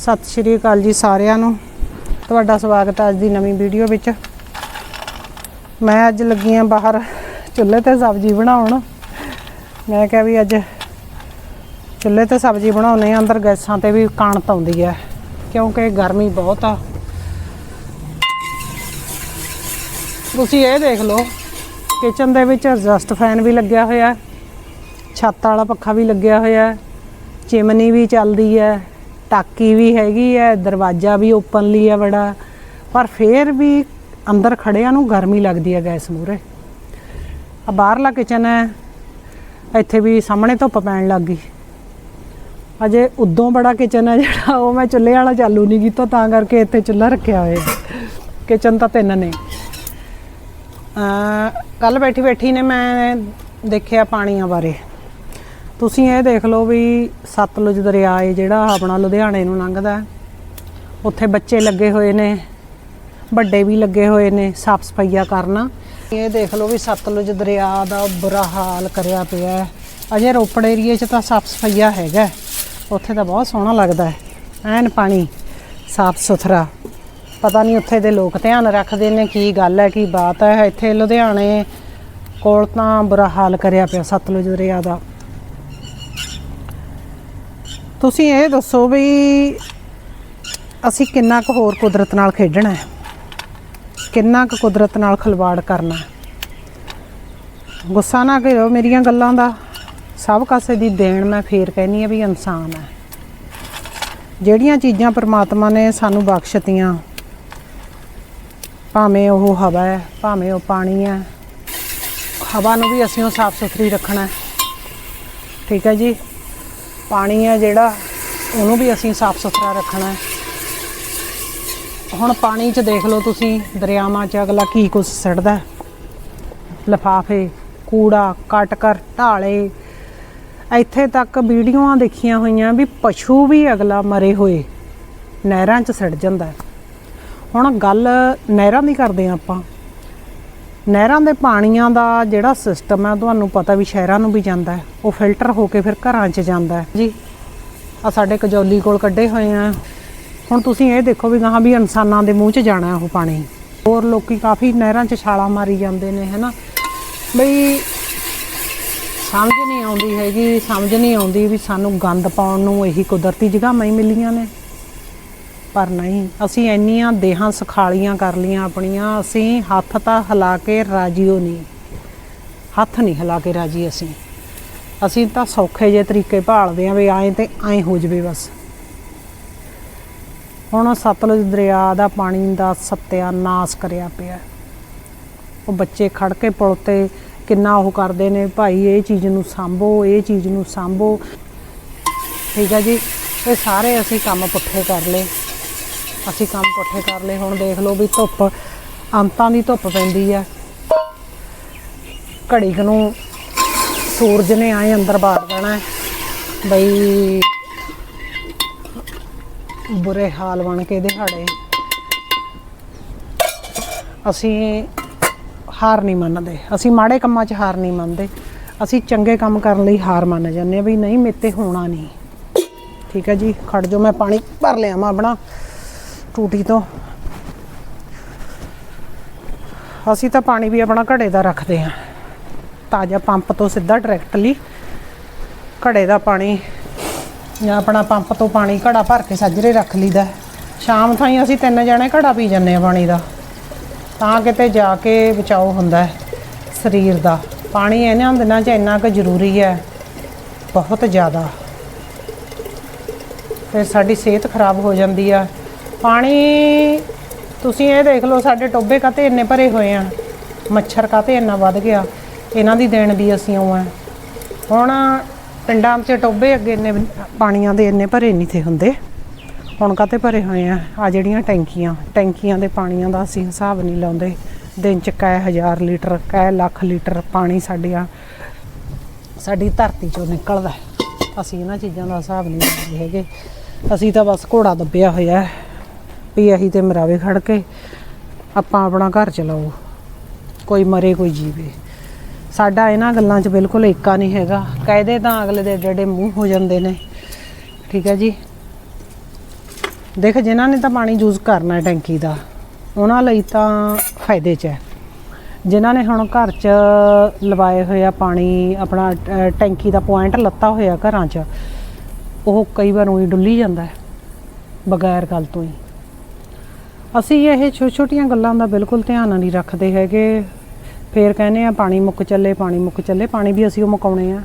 ਸਤਿ ਸ਼੍ਰੀ ਅਕਾਲ ਜੀ ਸਾਰਿਆਂ ਨੂੰ। ਤੁਹਾਡਾ ਸਵਾਗਤ ਹੈ ਅੱਜ ਦੀ ਨਵੀਂ ਵੀਡੀਓ ਵਿੱਚ। ਮੈਂ ਅੱਜ ਲੱਗੀ ਹਾਂ ਬਾਹਰ ਚੁੱਲ੍ਹੇ ਤੇ ਸਬਜ਼ੀ ਬਣਾਉਣ। ਮੈਂ ਕਿਹਾ ਵੀ ਅੱਜ ਚੁੱਲ੍ਹੇ ਤੇ ਸਬਜ਼ੀ ਬਣਾਉਨੇ ਆ ਅੰਦਰ ਗੈਸਾਂ ਤੇ ਵੀ ਕਾਣਤ ਆਉਂਦੀ ਹੈ, ਕਿਉਂਕਿ ਗਰਮੀ ਬਹੁਤ ਆ। ਤੁਸੀਂ ਇਹ ਦੇਖ ਲਓ ਕਿਚਨ ਦੇ ਵਿੱਚ ਐਗਜ਼ਸਟ ਫੈਨ ਵੀ ਲੱਗਿਆ ਹੋਇਆ ਛੱਤ ਵਾਲਾ ਪੱਖਾ ਵੀ ਲੱਗਿਆ ਹੋਇਆ ਚਿਮਨੀ ਵੀ ਚੱਲਦੀ ਹੈ। ਟਾਕੀ ਵੀ ਹੈਗੀ ਹੈ, ਦਰਵਾਜ਼ਾ ਵੀ ਓਪਨਲੀ ਹੈ ਬੜਾ। ਪਰ ਫੇਰ ਵੀ ਅੰਦਰ ਖੜਿਆਂ ਨੂੰ ਗਰਮੀ ਲੱਗਦੀ ਹੈ ਗੈਸ ਮੂਰੇ ਆ ਬਾਹਰਲਾ ਕਿਚਨ ਹੈ, ਇੱਥੇ ਵੀ ਸਾਹਮਣੇ ਧੁੱਪ ਪੈਣ ਲੱਗ ਗਈ। ਅਜੇ ਉਦੋਂ ਬੜਾ ਕਿਚਨ ਹੈ ਜਿਹੜਾ, ਉਹ ਮੈਂ ਚੁੱਲ੍ਹੇ ਵਾਲਾ ਚਾਲੂ ਨਹੀਂ ਕੀਤਾ, ਤਾਂ ਕਰਕੇ ਇੱਥੇ ਚੁੱਲ੍ਹਾ ਰੱਖਿਆ ਹੋਇਆ ਕਿਚਨ ਤਾਂ ਤਿੰਨ ਨੇ। ਕੱਲ ਬੈਠੀ ਬੈਠੀ ਨੇ, ਮੈਂ ਦੇਖਿਆ ਪਾਣੀਆਂ ਬਾਰੇ। ਤੁਸੀਂ ਇਹ ਦੇਖ ਲਓ ਵੀ ਸਤਲੁਜ ਦਰਿਆ ਹੈ ਜਿਹੜਾ ਆਪਣਾ ਲੁਧਿਆਣੇ ਨੂੰ ਲੰਘਦਾ ਹੈ। ਉੱਥੇ ਬੱਚੇ ਲੱਗੇ ਹੋਏ ਨੇ, ਵੱਡੇ ਵੀ ਲੱਗੇ ਹੋਏ ਨੇ, ਸਾਫ਼ ਸਫਾਈਆ ਕਰਨਾ। ਇਹ ਦੇਖ ਲਓ ਵੀ ਸਤਲੁਜ ਦਰਿਆ ਦਾ ਬੁਰਾ ਹਾਲ ਕਰਿਆ ਪਿਆ ਹੈ। ਅਜੇ ਰੋਪੜ ਏਰੀਏ 'ਚ ਤਾਂ ਸਾਫ਼ ਸਫਾਈਆ ਹੈਗਾ ਉੱਥੇ ਤਾਂ ਬਹੁਤ ਸੋਹਣਾ ਲੱਗਦਾ ਹੈ। ਐਨ ਪਾਣੀ, ਸਾਫ਼ ਸੁਥਰਾ। ਪਤਾ ਨਹੀਂ ਉੱਥੇ ਦੇ ਲੋਕ ਧਿਆਨ ਰੱਖਦੇ ਨੇ ਕੀ ਗੱਲ ਹੈ, ਕੀ ਬਾਤ ਹੈ। ਇੱਥੇ ਲੁਧਿਆਣੇ ਕੋਲ ਤਾਂ ਬੁਰਾ ਹਾਲ ਕਰਿਆ ਪਿਆ ਸਤਲੁਜ ਦਰਿਆ ਦਾ। ਤੁਸੀਂ ਇਹ ਦੱਸੋ ਵੀ ਅਸੀਂ ਕਿੰਨਾ ਕੁ ਹੋਰ ਕੁਦਰਤ ਨਾਲ ਖੇਡਣਾ ਹੈ? ਕਿੰਨਾ ਕੁ ਕੁਦਰਤ ਨਾਲ ਖਿਲਵਾੜ ਕਰਨਾ ਗੁੱਸਾ ਨਾ ਕਰੋ ਮੇਰੀਆਂ ਗੱਲਾਂ ਦਾ। ਸਭ ਕਾਸੇ ਦੀ ਦੇਣ ਮੈਂ ਫੇਰ ਕਹਿਨੀ ਆ ਵੀ ਇਨਸਾਨ ਹੈ। ਜਿਹੜੀਆਂ ਚੀਜ਼ਾਂ ਪਰਮਾਤਮਾ ਨੇ ਸਾਨੂੰ ਬਖਸ਼ਤੀਆਂ, ਭਾਵੇਂ ਉਹ ਹਵਾ ਹੈ, ਭਾਵੇਂ ਉਹ ਪਾਣੀ ਹੈ, ਹਵਾ ਨੂੰ ਵੀ ਅਸੀਂ ਉਹ ਸਾਫ਼ ਸੁਥਰੀ ਰੱਖਣਾ ਠੀਕ ਹੈ ਜੀ? ਪਾਣੀ ਹੈ ਜਿਹੜਾ, ਉਹਨੂੰ ਵੀ ਅਸੀਂ ਸਾਫ਼ ਸੁਥਰਾ ਰੱਖਣਾ ਹੈ। ਹੁਣ ਪਾਣੀ 'ਚ ਦੇਖ ਲਓ ਤੁਸੀਂ, ਦਰਿਆਵਾਂ 'ਚ ਅਗਲਾ ਕੀ ਕੁਛ ਸਿੱਟਦਾ ਹੈ। ਲਿਫਾਫੇ, ਕੂੜਾ, ਕੱਟ ਕਰ, ਢਾਲੇ। ਇੱਥੇ ਤੱਕ ਵੀਡੀਓਆਂ ਦੇਖੀਆਂ ਹੋਈਆਂ ਵੀ ਪਸ਼ੂ ਵੀ ਅਗਲਾ ਮਰੇ ਹੋਏ, ਨਹਿਰਾਂ 'ਚ ਸਿੱਟ ਜਾਂਦਾ ਹੁਣ ਗੱਲ ਨਹਿਰਾਂ ਦੀ ਕਰਦੇ ਹਾਂ ਆਪਾਂ। ਨਹਿਰਾਂ ਦੇ ਪਾਣੀਆਂ ਦਾ ਜਿਹੜਾ ਸਿਸਟਮ ਹੈ, ਤੁਹਾਨੂੰ ਪਤਾ ਵੀ ਸ਼ਹਿਰਾਂ ਨੂੰ ਵੀ ਜਾਂਦਾ ਹੈ। ਉਹ ਫਿਲਟਰ ਹੋ ਕੇ ਫਿਰ ਘਰਾਂ 'ਚ ਜਾਂਦਾ ਹੈ। ਜੀ ਆ ਸਾਡੇ ਕਜੌਲੀ ਕੋਲ ਕੱਢੇ ਹੋਏ ਆ। ਹੁਣ ਤੁਸੀਂ ਇਹ ਦੇਖੋ ਵੀ ਗਾਹਾਂ ਵੀ ਇਨਸਾਨਾਂ ਦੇ ਮੂੰਹ 'ਚ ਜਾਣਾ ਉਹ ਪਾਣੀ। ਹੋਰ ਲੋਕੀ ਕਾਫੀ ਨਹਿਰਾਂ 'ਚ ਛਾਲਾਂ ਮਾਰੀ ਜਾਂਦੇ ਨੇ, ਹੈਨਾ? ਬਈ ਸਮਝ ਨਹੀਂ ਆਉਂਦੀ ਹੈਗੀ, ਸਮਝ ਨਹੀਂ ਆਉਂਦੀ ਵੀ ਸਾਨੂੰ ਗੰਦ ਪਾਉਣ ਨੂੰ ਇਹੀ ਕੁਦਰਤੀ ਜਗ੍ਹਾਵਾਂ ਹੀ ਮਿਲੀਆਂ ਨੇ। ਪਰ ਨਹੀਂ, ਅਸੀਂ ਇੰਨੀਆਂ ਦੇਹਾਂ ਸਖਾਲੀਆਂ ਕਰ ਲੀਆਂ ਆਪਣੀਆਂ, ਅਸੀਂ ਹੱਥ ਤਾਂ ਹਿਲਾ ਕੇ ਰਾਜੀਓ ਨਹੀਂ। ਹੱਥ ਨਹੀਂ ਹਿਲਾ ਕੇ ਰਾਜੀ ਅਸੀਂ। ਅਸੀਂ ਤਾਂ ਸੌਖੇ ਜੇ ਤਰੀਕੇ ਭਾਲਦੇ ਆਂ ਵੀ ਐਂ ਤੇ ਐਂ ਹੋ ਜਵੇ ਬਸ। ਹੁਣ ਸਤਲੁਜ ਦਰਿਆ ਦਾ ਪਾਣੀ ਦਾ ਸਤਿਆਨਾਸ਼ ਕਰਿਆ ਪਿਆ। ਉਹ ਬੱਚੇ ਖੜ ਕੇ ਪੁਲ ਤੇ ਕਿੰਨਾ ਉਹ ਕਰਦੇ ਨੇ, ਭਾਈ, ਇਹ ਚੀਜ਼ ਨੂੰ ਸਾਂਭੋ, ਇਹ ਚੀਜ਼ ਨੂੰ ਸਾਂਭੋ। ਠੀਕ ਹੈ ਜੀ, ਇਹ ਸਾਰੇ ਅਸੀਂ ਕੰਮ ਪੁੱਠੇ ਕਰ ਲਏ। ਅਸੀਂ ਕੰਮ ਪੁੱਠੇ ਕਰ ਲਏ, ਹੁਣ ਦੇਖ ਲਓ ਵੀ ਧੁੱਪ, ਅੰਤਾਂ ਦੀ ਧੁੱਪ ਪੈਂਦੀ ਆ। ਘੜੀ ਕੁ ਨੂੰ ਸੂਰਜ ਨੇ ਆਏ ਅੰਦਰ ਬਾੜ ਜਾਣਾ ਬਈ ਬੁਰੇ ਹਾਲ ਬਣ ਕੇ ਦਿਹਾੜੇ ਅਸੀਂ ਹਾਰ ਨਹੀਂ ਮੰਨਦੇ। ਅਸੀਂ ਮਾੜੇ ਕੰਮਾਂ 'ਚ ਹਾਰ ਨਹੀਂ ਮੰਨਦੇ। ਅਸੀਂ ਚੰਗੇ ਕੰਮ ਕਰਨ ਲਈ ਹਾਰ ਮੰਨ ਜਾਂਦੇ ਹਾਂ ਵੀ ਨਹੀਂ ਮੇਤੇ ਹੋਣਾ ਨਹੀਂ। ਠੀਕ ਹੈ ਜੀ, ਖੜ ਜੋ ਮੈਂ ਪਾਣੀ ਭਰ ਲਿਆ ਮੈਂ ਆਪਣਾ। ਟੂਟੀ ਤੋਂ। ਅਸੀਂ ਤਾਂ ਪਾਣੀ ਵੀ ਆਪਣਾ ਘੜੇ ਦਾ ਰੱਖਦੇ ਹਾਂ। ਤਾਜ਼ਾ ਪੰਪ ਤੋਂ ਸਿੱਧਾ ਡਾਇਰੈਕਟਲੀ ਘੜੇ ਦਾ ਪਾਣੀ ਜਾਂ ਆਪਣਾ ਪੰਪ ਤੋਂ ਪਾਣੀ ਘੜਾ ਭਰ ਕੇ ਸੱਜਰੇ ਰੱਖ ਲਈਦਾ ਸ਼ਾਮ ਥਾਈ ਅਸੀਂ ਤਿੰਨ ਜਣੇ ਘੜਾ ਪੀ ਜੰਨੇ ਆ ਪਾਣੀ ਦਾ। ਤਾਂ ਕਿਤੇ ਜਾ ਕੇ ਬਚਾਓ ਹੁੰਦਾ ਹੈ ਸਰੀਰ ਦਾ। ਪਾਣੀ ਇਹਨਾਂ ਦਿਨਾਂ 'ਚ ਇੰਨਾ ਕੁ ਜ਼ਰੂਰੀ ਹੈ, ਬਹੁਤ ਜ਼ਿਆਦਾ। ਫਿਰ ਸਾਡੀ ਸਿਹਤ ਖਰਾਬ ਹੋ ਜਾਂਦੀ ਆ। ਪਾਣੀ, ਤੁਸੀਂ ਇਹ ਦੇਖ ਲਓ ਸਾਡੇ ਟੋਬੇ ਕਾਤੇ ਇੰਨੇ ਭਰੇ ਹੋਏ ਆ, ਮੱਛਰ ਕਾਤੇ ਇੰਨਾ ਵੱਧ ਗਿਆ, ਇਹਨਾਂ ਦੀ ਦੇਣ ਵੀ ਅਸੀਂ ਉਹ ਆ। ਹੁਣ ਪਿੰਡਾਂ 'ਚ ਟੋਬੇ ਅੱਗੇ ਇੰਨੇ ਪਾਣੀਆਂ ਦੇ ਇੰਨੇ ਭਰੇ ਨਹੀਂ ਥੇ ਹੁੰਦੇ, ਹੁਣ ਕਾਤੇ ਭਰੇ ਹੋਏ ਆ ਆ ਜਿਹੜੀਆਂ ਟੈਂਕੀਆਂ ਟੈਂਕੀਆਂ ਦੇ ਪਾਣੀਆਂ ਦਾ ਅਸੀਂ ਹਿਸਾਬ ਨਹੀਂ ਲਾਉਂਦੇ, ਦਿਨ 'ਚ ਕੈ ਹਜ਼ਾਰ ਲੀਟਰ, ਕੈ ਲੱਖ ਲੀਟਰ ਪਾਣੀ ਸਾਡੀਆਂ ਸਾਡੀ ਧਰਤੀ 'ਚੋਂ ਨਿਕਲਦਾ ਅਸੀਂ ਇਹਨਾਂ ਚੀਜ਼ਾਂ ਦਾ ਹਿਸਾਬ ਨਹੀਂ ਲਾਉਂਦੇ ਹੈਗੇ, ਅਸੀਂ ਤਾਂ ਬਸ ਘੋੜਾ ਦੱਬਿਆ ਹੋਇਆ ਹੈ। ਵੀ ਅਸੀਂ ਤੇ ਮਰਾਵੇ ਖੜ ਕੇ ਆਪਾਂ ਆਪਣਾ ਘਰ ਚਲਾਓ। ਕੋਈ ਮਰੇ ਕੋਈ ਜੀਵੇ। ਸਾਡਾ ਇਹਨਾਂ ਗੱਲਾਂ 'ਚ ਬਿਲਕੁਲ ਏਕਾ ਨਹੀਂ ਹੈਗਾ। ਕਾਇਦੇ ਤਾਂ ਅਗਲੇ ਦੇ ਏਡੇ ਏਡੇ ਮੂੰਹ ਹੋ ਜਾਂਦੇ ਨੇ। ਠੀਕ ਹੈ ਜੀ? ਦੇਖ ਜਿਨ੍ਹਾਂ ਨੇ ਤਾਂ ਪਾਣੀ ਯੂਜ਼ ਕਰਨਾ ਹੈ ਟੈਂਕੀ ਦਾ ਉਹਨਾਂ ਲਈ ਤਾਂ ਫਾਇਦੇ 'ਚ ਹੈ। ਜਿਨ੍ਹਾਂ ਨੇ ਹੁਣ ਘਰ 'ਚ ਲਵਾਏ ਹੋਏ ਆ ਪਾਣੀ ਆਪਣਾ ਅ, ਟੈਂਕੀ ਦਾ ਪੁਆਇੰਟ ਲੱਤਾ ਹੋਇਆ ਘਰਾਂ 'ਚ ਉਹ ਕਈ ਵਾਰ ਉਹੀ ਡੁੱਲੀ ਜਾਂਦਾ ਹੈ ਬਗੈਰ ਗੱਲ ਤੋਂ ਹੀ। ਅਸੀਂ ਇਹ ਛੋਟੀਆਂ ਛੋਟੀਆਂ ਗੱਲਾਂ ਦਾ ਬਿਲਕੁਲ ਧਿਆਨ ਨਹੀਂ ਰੱਖਦੇ ਹੈਗੇ। ਫੇਰ ਕਹਿੰਦੇ ਆ, ਪਾਣੀ ਮੁੱਕ ਚੱਲੇ, ਪਾਣੀ ਮੁੱਕ ਚੱਲੇ, ਪਾਣੀ ਵੀ ਅਸੀਂ ਉਹ ਮੁਕਾਉਣੇ ਆ।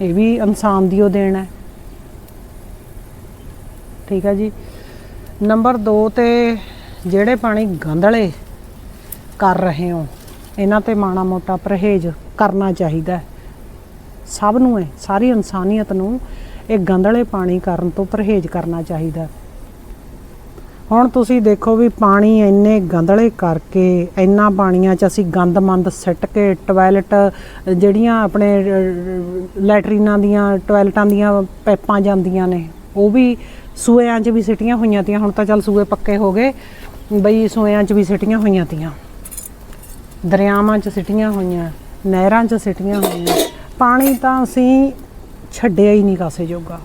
ਇਹ ਵੀ ਇਨਸਾਨ ਦੀ ਉਹ ਦੇਣ ਹੈ। ਠੀਕ ਹੈ ਜੀ। ਨੰਬਰ 2 ਤੇ ਜਿਹੜੇ ਪਾਣੀ ਗੰਧਲੇ ਕਰ ਰਹੇ ਹੋ, ਇਹਨਾਂ ਤੇ ਮਾਣਾ ਮੋਟਾ ਪਰਹੇਜ਼ ਕਰਨਾ ਚਾਹੀਦਾ ਸਭ ਨੂੰ ਹੈ, ਸਾਰੀ ਇਨਸਾਨੀਅਤ ਨੂੰ ਇਹ ਗੰਧਲੇ ਪਾਣੀ ਕਰਨ ਤੋਂ ਪਰਹੇਜ਼ ਕਰਨਾ ਚਾਹੀਦਾ ਹੁਣ ਤੁਸੀਂ ਦੇਖੋ ਵੀ ਪਾਣੀ ਇੰਨੇ ਗੰਧਲੇ ਕਰਕੇ, ਇੰਨਾ ਪਾਣੀਆਂ 'ਚ ਅਸੀਂ ਗੰਦ ਮੰਦ ਸਿੱਟ ਕੇ ਟਾਇਲਟ ਜਿਹੜੀਆਂ ਆਪਣੇ ਲੈਟਰੀਨਾਂ ਦੀਆਂ ਟਾਇਲਟਾਂ ਦੀਆਂ ਪਾਈਪਾਂ ਜਾਂਦੀਆਂ ਨੇ, ਉਹ ਵੀ ਸੂਇਆਂ 'ਚ ਵੀ ਸਿੱਟੀਆਂ ਹੋਈਆਂ ਤੀਆਂ, ਹੁਣ ਤਾਂ ਚੱਲ ਸੂਏ ਪੱਕੇ ਹੋ ਗਏ, ਬਈ ਸੂਇਆਂ 'ਚ ਵੀ ਸਿੱਟੀਆਂ ਹੋਈਆਂ ਤੀਆਂ। ਦਰਿਆਵਾਂ 'ਚ ਸਿੱਟੀਆਂ ਹੋਈਆਂ, ਨਹਿਰਾਂ 'ਚ ਸਿੱਟੀਆਂ ਹੋਈਆਂ, ਪਾਣੀ ਤਾਂ ਅਸੀਂ ਛੱਡਿਆ ਹੀ ਨਹੀਂ ਕਾਸੇ ਜੋਗਾ।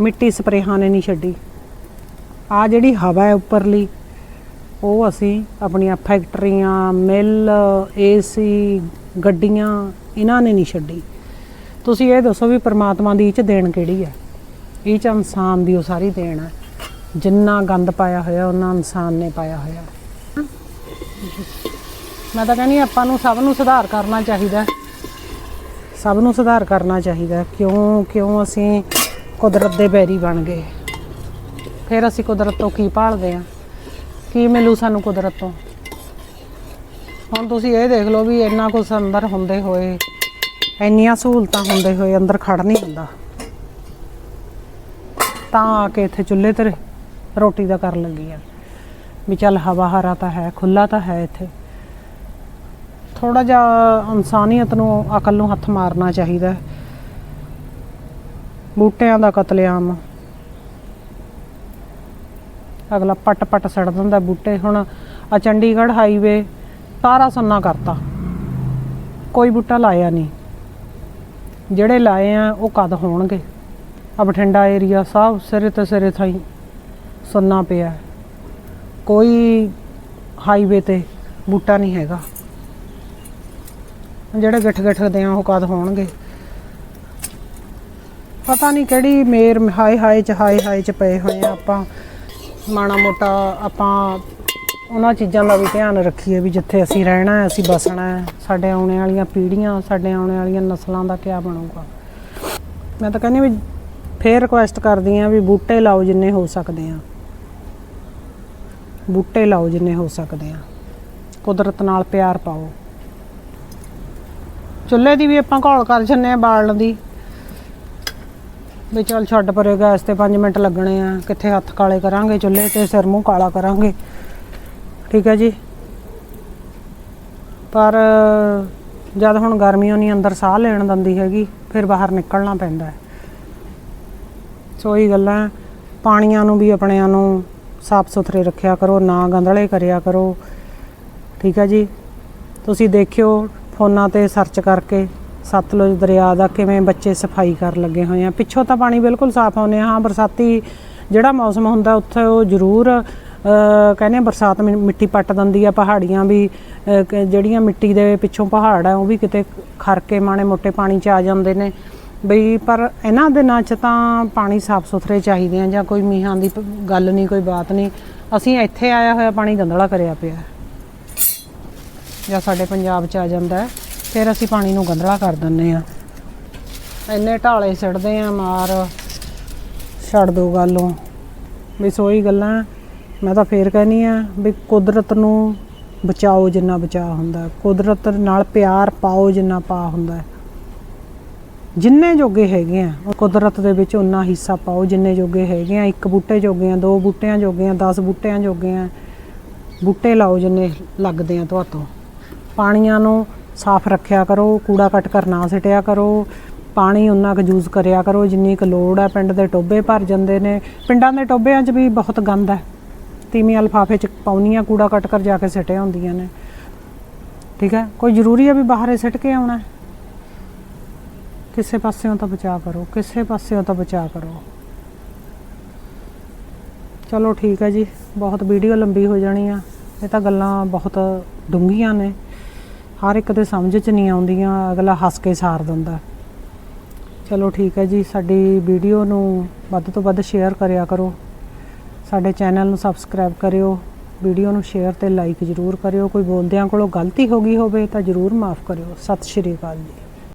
ਮਿੱਟੀ ਸਪਰੇਹਾਂ ਨੇ ਨਹੀਂ ਛੱਡੀ। ਆ ਜਿਹੜੀ ਹਵਾ ਹੈ ਉੱਪਰਲੀ, ਉਹ ਅਸੀਂ ਆਪਣੀਆਂ ਫੈਕਟਰੀਆਂ, ਮਿੱਲ, ਏਸੀ, ਗੱਡੀਆਂ, ਇਹਨਾਂ ਨੇ ਨਹੀਂ ਛੱਡੀ। ਤੁਸੀਂ ਇਹ ਦੱਸੋ ਵੀ ਪ੍ਰਮਾਤਮਾ ਦੀ ਇਹ ਚ ਦੇਣ ਕਿਹੜੀ ਹੈ? ਇਹ ਚ ਇਨਸਾਨ ਦੀ ਉਹ ਸਾਰੀ ਦੇਣ ਹੈ। ਜਿੰਨਾ ਗੰਦ ਪਾਇਆ ਹੋਇਆ ਉਹਨਾਂ ਇਨਸਾਨ ਨੇ ਪਾਇਆ ਹੋਇਆ। ਮੈਂ ਤਾਂ ਕਹਿੰਦੀ ਆਪਾਂ ਨੂੰ ਸਭ ਨੂੰ ਸੁਧਾਰ ਕਰਨਾ ਚਾਹੀਦਾ ਸਭ ਨੂੰ ਸੁਧਾਰ ਕਰਨਾ ਚਾਹੀਦਾ ਕਿਉਂ ਕਿਉਂ ਅਸੀਂ ਕੁਦਰਤ ਦੇ ਬੈਰੀ ਬਣ ਗਏ? ਫਿਰ ਅਸੀਂ ਕੁਦਰਤ ਤੋਂ ਕੀ ਭਾਲਦੇ ਆ? ਕੀ ਮਿਲੂ ਸਾਨੂੰ ਕੁਦਰਤ? ਤੋਂ ਹੁਣ ਤੁਸੀਂ ਇਹ ਦੇਖ ਲਓ ਵੀ ਇੰਨਾ ਕੁਝ ਅੰਦਰ ਹੁੰਦੇ ਹੋਏ, ਇੰਨੀਆਂ ਸਹੂਲਤਾਂ ਹੁੰਦੇ ਹੋਏ ਅੰਦਰ ਖੜ ਨਹੀਂ ਹੁੰਦਾ। ਤਾਂ ਆ ਕੇ ਇੱਥੇ ਚੁੱਲ੍ਹੇ ਤੇ ਰੋਟੀ ਦਾ ਕਰਨ ਲੱਗੀ ਆ। ਵੀ ਚੱਲ ਹਵਾ ਹਰਾ ਤਾਂ ਹੈ ਖੁੱਲਾ ਤਾਂ ਹੈ ਇੱਥੇ। ਥੋੜਾ ਜਿਹਾ ਇਨਸਾਨੀਅਤ ਨੂੰ ਅਕਲ ਨੂੰ ਹੱਥ ਮਾਰਨਾ ਚਾਹੀਦਾ ਬੂਟਿਆਂ ਦਾ ਕਤਲੇਆਮ। ਅਗਲਾ ਪੱਟ ਪੱਟ ਸੜ ਦਿੰਦਾ ਬੂਟੇ। ਹੁਣ ਆ ਚੰਡੀਗੜ੍ਹ ਹਾਈਵੇ ਸਾਰਾ ਸੁੰਨਾ ਕਰਤਾ। ਕੋਈ ਬੂਟਾ ਲਾਇਆ ਨਹੀਂ। ਜਿਹੜੇ ਲਾਏ ਆ, ਉਹ ਕਦ ਹੋਣਗੇ? ਆ ਬਠਿੰਡਾ ਏਰੀਆ ਸਭ ਸਿਰੇ ਤੇ ਸਿਰੇ ਥਾਈ ਸੁੰਨਾ ਪਿਆ। ਕੋਈ ਹਾਈਵੇ ਤੇ ਬੂਟਾ ਨਹੀਂ ਹੈਗਾ। ਜਿਹੜੇ ਗਿੱਠ ਗਿੱਠ ਦੇ ਆ, ਉਹ ਕਦ ਹੋਣਗੇ? ਪਤਾ ਨਹੀਂ ਕਿਹੜੀ ਮੇਰ, ਹਾਏ ਹਾਏ ਚ, ਹਾਏ ਹਾਏ ਚ ਪਏ ਹੋਏ ਆ ਆਪਾਂ। ਮਾੜਾ ਮੋਟਾ ਆਪਾਂ ਉਹਨਾਂ ਚੀਜ਼ਾਂ ਦਾ ਵੀ ਧਿਆਨ ਰੱਖੀਏ ਵੀ ਜਿੱਥੇ ਅਸੀਂ ਰਹਿਣਾ ਹੈ, ਅਸੀਂ ਬਸਣਾ ਹੈ, ਸਾਡੇ ਆਉਣੇ ਵਾਲੀਆਂ ਪੀੜ੍ਹੀਆਂ, ਸਾਡੇ ਆਉਣੇ ਵਾਲੀਆਂ ਨਸਲਾਂ ਦਾ ਕੀ ਬਣੂਗਾ। ਮੈਂ ਤਾਂ ਕਹਿੰਦੀ ਵੀ ਫੇਰ ਰਿਕੁਐਸਟ ਕਰਦੀ ਆ ਵੀ ਬੂਟੇ ਲਾਓ ਜਿੰਨੇ ਹੋ ਸਕਦੇ ਆ। ਬੂਟੇ ਲਾਓ ਜਿੰਨੇ ਹੋ ਸਕਦੇ ਆ। ਕੁਦਰਤ ਨਾਲ ਪਿਆਰ ਪਾਓ। ਚੁੱਲ੍ਹੇ ਦੀ ਵੀ ਆਪਾਂ ਘੋਲ ਕਰ ਜੰਨੇ ਆ ਬਾਲਣ ਦੀ। ਵੀ ਚੱਲ ਛੱਡ ਪਰੇ ਗੈਸ ਤੇ 5 ਮਿੰਟ ਲੱਗਣੇ ਆ, ਕਿੱਥੇ ਹੱਥ ਕਾਲੇ ਕਰਾਂਗੇ, ਚੁੱਲ੍ਹੇ ਤੇ ਸਿਰ ਮੂੰਹ ਕਾਲਾ ਕਰਾਂਗੇ। ਠੀਕ ਹੈ ਜੀ? ਪਰ ਜਦ ਹੁਣ ਗਰਮੀ ਨਹੀਂ ਅੰਦਰ ਸਾਹ ਲੈਣ ਦਿੰਦੀ ਹੈਗੀ, ਫਿਰ ਬਾਹਰ ਨਿਕਲਣਾ ਪੈਂਦਾ ਹੈ। ਸੋ ਇਹ ਗੱਲਾਂ, ਪਾਣੀਆਂ ਨੂੰ ਵੀ ਆਪਣਿਆਂ ਨੂੰ ਸਾਫ਼ ਸੁਥਰੇ ਰੱਖਿਆ ਕਰੋ, ਨਾ ਗੰਧਲੇ ਕਰਿਆ ਕਰੋ। ਠੀਕ ਹੈ ਜੀ? ਤੁਸੀਂ ਦੇਖਿਓ, ਫੋਨਾਂ ਤੇ ਸਰਚ ਕਰਕੇ ਸਤਲੁਜ ਦਰਿਆ ਦਾ ਕਿਵੇਂ ਬੱਚੇ ਸਫ਼ਾਈ ਕਰਨ ਲੱਗੇ ਹੋਏ ਆ। ਪਿੱਛੋਂ ਤਾਂ ਪਾਣੀ ਬਿਲਕੁਲ ਸਾਫ਼ ਆਉਂਦੇ ਆ। ਹਾਂ ਬਰਸਾਤੀ ਜਿਹੜਾ ਮੌਸਮ ਹੁੰਦਾ ਉੱਥੇ ਉਹ ਜ਼ਰੂਰ ਕਹਿੰਦੇ ਬਰਸਾਤ ਮਿ- ਮਿੱਟੀ ਪੱਟ ਦਿੰਦੀ ਆ ਪਹਾੜੀਆਂ ਵੀ ਜਿਹੜੀਆਂ ਮਿੱਟੀ ਦੇ ਪਿੱਛੋਂ ਪਹਾੜ ਆ ਉਹ ਵੀ ਕਿਤੇ ਖਰ ਕੇ ਮਾਣੇ ਮੋਟੇ ਪਾਣੀ ਚ ਆ ਜਾਂਦੇ ਨੇ। ਬਈ ਪਰ ਇਹਨਾਂ ਦਿਨਾਂ ਚ ਤਾਂ ਪਾਣੀ ਸਾਫ਼ ਸੁਥਰੇ ਚਾਹੀਦੇ ਆ ਜਾਂ ਕੋਈ ਮੀਂਹਾਂ ਦੀ ਗੱਲ ਨਹੀਂ ਕੋਈ ਬਾਤ ਨਹੀਂ। ਅਸੀਂ ਇੱਥੇ ਆਇਆ ਹੋਇਆ ਪਾਣੀ ਗੰਦਲਾ ਕਰਿਆ ਪਿਆ। ਜਾਂ ਸਾਡੇ ਪੰਜਾਬ ਚ ਆ ਜਾਂਦਾ। ਹੈ, ਫਿਰ ਅਸੀਂ ਪਾਣੀ ਨੂੰ ਗੰਦਲਾ ਕਰ ਦਿੰਨੇ ਆ ਇੰਨੇ ਢਾਲੇ ਸਿੱਟਦੇ ਆ ਮਾਰ। ਛੱਡ ਦੋ ਗੱਲੋਂ ਵੀ ਸੋਈ ਗੱਲਾਂ। ਮੈਂ ਤਾਂ ਫੇਰ ਕਹਿੰਨੀ ਆ ਵੀ ਕੁਦਰਤ ਨੂੰ ਬਚਾਓ ਜਿੰਨਾ ਬਚਾ ਹੁੰਦਾ। ਕੁਦਰਤ ਨਾਲ ਪਿਆਰ ਪਾਓ ਜਿੰਨਾ ਪਾ ਹੁੰਦਾ। ਜਿੰਨੇ ਜੋਗੇ ਹੈਗੇ ਆ, ਉਹ ਕੁਦਰਤ ਦੇ ਵਿੱਚ ਉਨਾ ਹਿੱਸਾ ਪਾਓ ਜਿੰਨੇ ਜੋਗੇ ਹੈਗੇ ਆ। ਇੱਕ ਬੂਟੇ ਜੋਗੇ ਆ, ਦੋ ਬੂਟਿਆਂ ਜੋਗੇ ਆ 10 ਬੂਟਿਆਂ ਜੋਗੇ ਆ। ਬੂਟੇ ਲਾਓ ਜਿੰਨੇ ਲੱਗਦੇ ਆ ਤੁਹਾਤੋਂ। ਪਾਣੀਆਂ ਨੂੰ ਸਾਫ਼ ਰੱਖਿਆ ਕਰੋ, ਕੂੜਾ ਕੱਟ ਕਰ ਨਾ ਸਿਟਿਆ ਕਰੋ, ਪਾਣੀ ਉਨਾ ਕੁ ਯੂਜ਼ ਕਰਿਆ ਕਰੋ, ਜਿੰਨੀ ਕੁ ਲੋੜ ਹੈ, ਪਿੰਡ ਦੇ ਟੋਬੇ ਭਰ ਜਾਂਦੇ ਨੇ। ਪਿੰਡਾਂ ਦੇ ਟੋਬਿਆਂ 'ਚ ਵੀ ਬਹੁਤ ਗੰਦ ਹੈ। ਤੀਵੀਆਂ ਲਿਫਾਫੇ 'ਚ ਪਾਉਣੀਆਂ, ਕੂੜਾ ਕੱਟ ਕਰ ਜਾ ਕੇ ਸਿੱਟਿਆ ਹੁੰਦੀਆਂ ਨੇ। ਠੀਕ ਹੈ? ਕੋਈ ਜ਼ਰੂਰੀ ਹੈ ਵੀ ਬਾਹਰੇ ਸਿੱਟ ਕੇ ਆਉਣਾ ਕਿਸੇ ਪਾਸਿਓਂ ਤਾਂ ਬਚਾ ਕਰੋ, ਕਿਸੇ ਪਾਸਿਓਂ ਤਾਂ ਬਚਾ ਕਰੋ। ਚਲੋ ਠੀਕ ਹੈ ਜੀ, ਬਹੁਤ ਵੀਡੀਓ ਲੰਬੀ ਹੋ ਜਾਣੀ ਆ। ਇਹ ਤਾਂ ਗੱਲਾਂ ਬਹੁਤ ਡੂੰਘੀਆਂ ਨੇ। ਹਰ ਇੱਕ ਦੇ ਸਮਝ 'ਚ ਨਹੀਂ ਆਉਂਦੀਆਂ, ਅਗਲਾ ਹੱਸ ਕੇ ਸਾਰ ਦਿੰਦਾ। ਚਲੋ ਠੀਕ ਹੈ ਜੀ, ਸਾਡੀ ਵੀਡੀਓ ਨੂੰ ਵੱਧ ਤੋਂ ਵੱਧ ਸ਼ੇਅਰ ਕਰਿਆ ਕਰੋ। ਸਾਡੇ ਚੈਨਲ ਨੂੰ ਸਬਸਕ੍ਰਾਈਬ ਕਰਿਓ, ਵੀਡੀਓ ਨੂੰ ਸ਼ੇਅਰ ਤੇ ਲਾਈਕ ਜ਼ਰੂਰ ਕਰਿਓ। ਕੋਈ ਬੋਲਦਿਆਂ ਕੋਲੋਂ ਗਲਤੀ ਹੋ ਗਈ ਹੋਵੇ ਤਾਂ ਜ਼ਰੂਰ ਮਾਫ ਕਰਿਓ। ਸਤਿ ਸ਼੍ਰੀ ਅਕਾਲ ਜੀ।